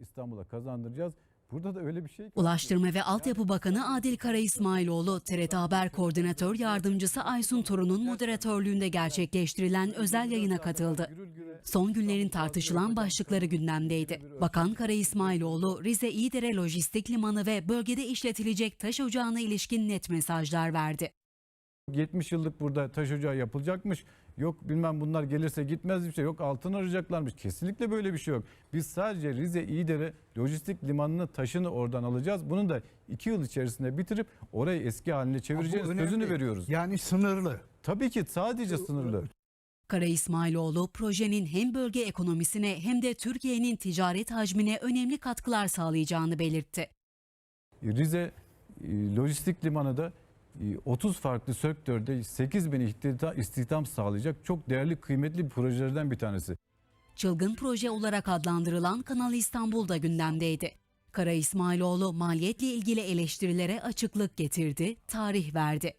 İstanbul'a kazandıracağız. Burada da öyle bir şey ki. Ulaştırma ve Altyapı Bakanı Adil Kara İsmailoğlu, TRT Haber Koordinatör Yardımcısı Aysun Torun'un moderatörlüğünde gerçekleştirilen özel yayına katıldı. Son günlerin tartışılan başlıkları gündemdeydi. Bakan Kara İsmailoğlu, Rize İdere Lojistik Limanı ve bölgede işletilecek taş ocağına ilişkin net mesajlar verdi. 70 yıllık burada taş ocağı yapılacakmış. Yok bilmem bunlar gelirse gitmez bir şey yok altın arayacaklarmış. Kesinlikle böyle bir şey yok. Biz sadece Rize İdere lojistik limanının taşını oradan alacağız. Bunu da 2 yıl içerisinde bitirip orayı eski haline çevireceğiz. Sözünü veriyoruz. Yani sınırlı. Tabii ki sadece sınırlı. Kara İsmailoğlu, projenin hem bölge ekonomisine hem de Türkiye'nin ticaret hacmine önemli katkılar sağlayacağını belirtti. Rize e, lojistik limanı da 30 farklı sektörde 8 bin istihdam, sağlayacak çok değerli kıymetli projelerden bir tanesi. Çılgın proje olarak adlandırılan Kanal İstanbul da gündemdeydi. Kara İsmailoğlu maliyetle ilgili eleştirilere açıklık getirdi, tarih verdi.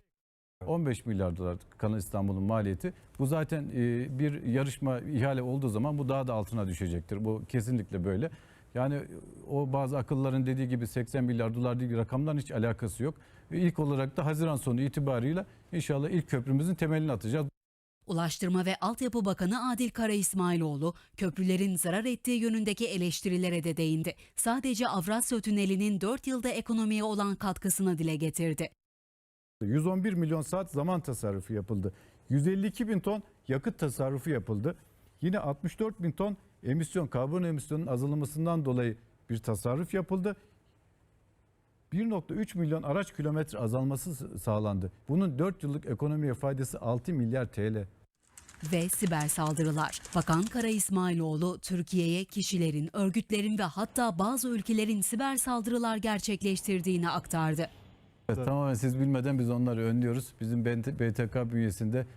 15 milyar dolar Kanal İstanbul'un maliyeti. Bu zaten e, bir yarışma ihale olduğu zaman bu daha da altına düşecektir. Bu kesinlikle böyle. Yani o bazı akılların dediği gibi 80 milyar dolar değil rakamdan hiç alakası yok. Ve ilk olarak da Haziran sonu itibarıyla inşallah ilk köprümüzün temelini atacağız. Ulaştırma ve Altyapı Bakanı Adil Kara İsmailoğlu, köprülerin zarar ettiği yönündeki eleştirilere de değindi. Sadece Avrasya Tüneli'nin 4 yılda ekonomiye olan katkısını dile getirdi. 111 milyon saat zaman tasarrufu yapıldı. 152 bin ton yakıt tasarrufu yapıldı. Yine 64 bin ton emisyon, karbon emisyonunun azalmasından dolayı bir tasarruf yapıldı. 1.3 milyon araç kilometre azalması sağlandı. Bunun 4 yıllık ekonomiye faydası 6 milyar TL. Ve siber saldırılar. Bakan Kara İsmailoğlu, Türkiye'ye kişilerin, örgütlerin ve hatta bazı ülkelerin siber saldırılar gerçekleştirdiğini aktardı. Evet, tamamen siz bilmeden biz onları önlüyoruz. Bizim BTK bünyesinde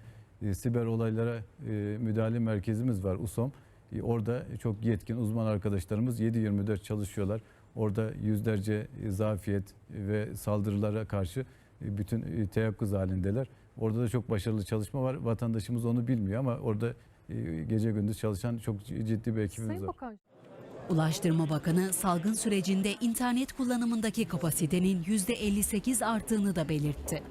e, siber olaylara e, müdahale merkezimiz var USOM. E, orada çok yetkin uzman arkadaşlarımız 7-24 çalışıyorlar. Orada yüzlerce e, zafiyet ve saldırılara karşı e, bütün teyakkuz halindeler. Orada da çok başarılı çalışma var. Vatandaşımız onu bilmiyor ama orada gece gündüz çalışan çok ciddi bir ekibimiz Sayın var. Bakan, Ulaştırma Bakanı salgın sürecinde internet kullanımındaki kapasitenin %58 arttığını da belirtti.